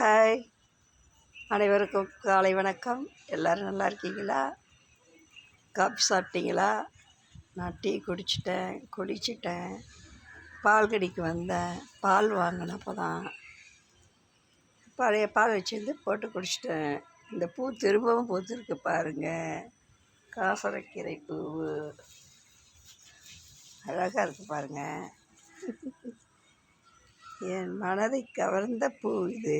Hi. அனைவருக்கும் காலை வணக்கம். எல்லோரும் நல்லா இருக்கீங்களா? காஃபி சாப்பிட்டீங்களா? நான் டீ குடிச்சிட்டேன் குடிச்சிட்டேன் பால் கடிக்கு வந்தேன். பால் வாங்கினேன் அப்போ தான் பழைய பால் வச்சுருந்து போட்டு குடிச்சிட்டேன். இந்த பூ திரும்பவும் பூத்துருக்கு பாருங்கள் காசரக்கீரை பூ அழகாக இருக்குது பாருங்கள் என் மனதை கவர்ந்த பூ இது.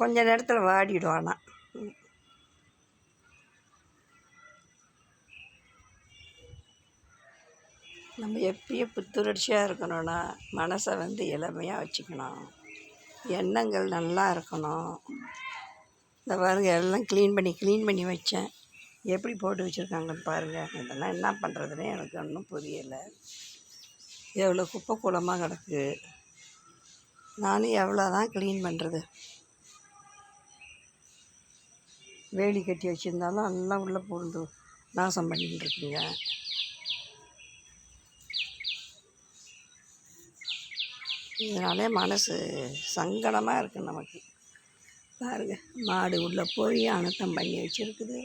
கொஞ்ச நேரத்தில் வாடிடும் ஆனால் நம்ம எப்பயும் புத்துணர்ச்சியாக இருக்கணும்னா மனசை வந்து இளமையாக வச்சுக்கணும். எண்ணங்கள் நல்லா இருக்கணும். இந்த பாருங்கள் எல்லாம் க்ளீன் பண்ணி க்ளீன் பண்ணி வச்சேன். எப்படி போட்டு வச்சுருக்காங்கன்னு பாருங்கள் இதெல்லாம் என்ன பண்ணுறதுனே எனக்கு ஒன்றும் புரியலை. எவ்வளோ குப்பை கூலமாக கிடக்கு? நானும் எவ்வளோ தான் க்ளீன் பண்ணுறது வேலி கட்டி வச்சுருந்தாலும் எல்லாம் உள்ளே பூந்து நாசம் பண்ணிட்டுருக்குங்க இதனாலே மனசு சங்கடமாக இருக்குது நமக்கு. பாருங்கள் மாடு உள்ளே போய் அனத்தம் பண்ணி வச்சுருக்குது.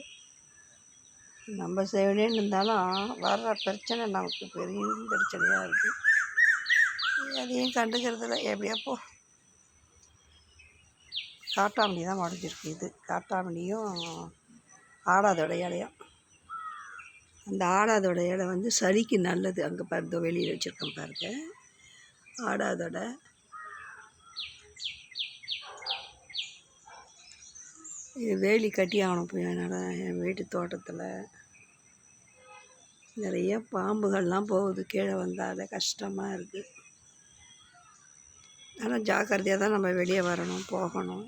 நம்ம செய்யணுன்னு இருந்தாலும் வர்ற பிரச்சனை நமக்கு பெரிய பிரச்சனையாக இருக்குது அதையும் கண்டுக்கிறதில்ல எப்படியா போ. காட்டாமணி தான் முடஞ்சிருக்கு இது. காட்டாமணியும் ஆடாதோட இலையும். அந்த ஆடாதோட இலை வந்து சளிக்கு நல்லது. அங்கே பாருங்க வெளியில் வச்சுருக்கோம் பாருங்க. ஆடாதோட. இது வேலி கட்டி ஆகணும் போய் என்னால் என் வீட்டு தோட்டத்தில் நிறைய பாம்புகள்லாம் போகுது கீழே வந்தால் கஷ்டமாக இருக்குது ஆனால் ஜாக்கிரதையாக தான் நம்ம வெளியே வரணும் போகணும்.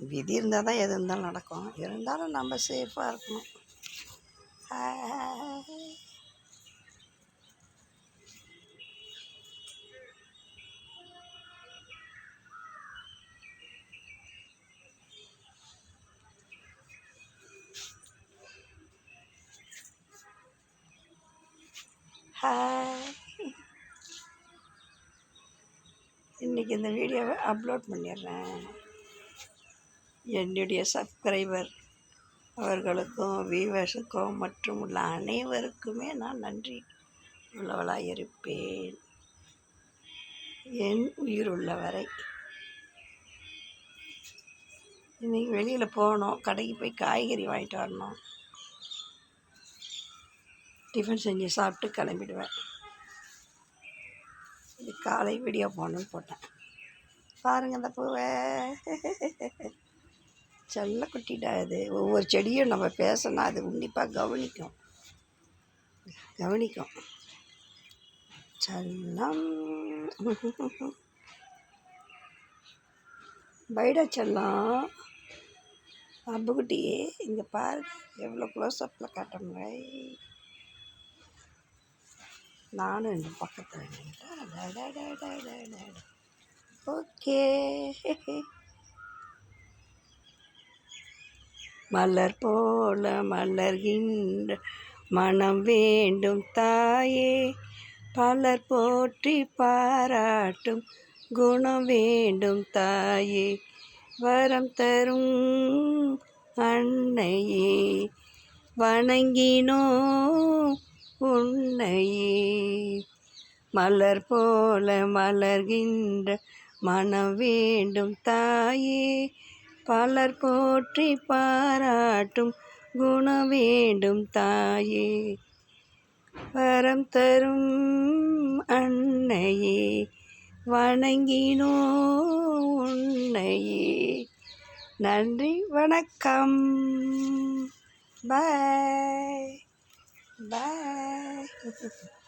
விதி இருந்தால் தான் எது இருந்தாலும் நடக்கும். இருந்தாலும் நம்ம சேஃபாக இருக்கணும். ஹாய் இன்றைக்கி இந்த வீடியோவை அப்லோட் பண்ணிடுறேன். என்னுடைய சப்ஸ்கிரைபர் அவர்களுக்கும் வியூவர்ஸுக்கும் மற்றும் உள்ள அனைவருக்குமே நான் நன்றி உள்ளவளாக இருப்பேன். என் உயிர் உள்ளவரை. இன்றைக்கி வெளியில் போகணும். கடைக்கு போய் காய்கறி வாங்கிட்டு வரணும். டிஃபன் செஞ்சு சாப்பிட்டு கிளம்பிடுவேன். இது காலை வீடியோ போகணுன்னு போட்டேன். பாருங்கள் இந்த பூவை. செல்ல குட்டிடா இது. ஒவ்வொரு செடியும் நம்ம பேசணும் அது உன்னிப்பாக கவனிக்கும். கவனிக்கும். செல்லம். பைடா செல்லம். அப்புக்குட்டி இங்கே பாரு எவ்வளோ க்ளோஸ்அப்பில் காட்டுறேன் நானும் இந்த பக்கத்தில் நின்றுட்டேன் ஓகே மலர் போல மலர்கின்ற மனம் வேண்டும் தாயே. பலர் போற்றி பாராட்டும் குணம் வேண்டும் தாயே. வரம் தரும் அன்னையே. வணங்கினோ உன்னையே. மலர் போல மலர்கின்ற மனம் வேண்டும் தாயே. பலர் போற்றி பாராட்டும் குணம் வேண்டும் தாயே. வரம் தரும் அன்னையே. வணங்கினோ உன்னையே. நன்றி வணக்கம். பாய். Bye.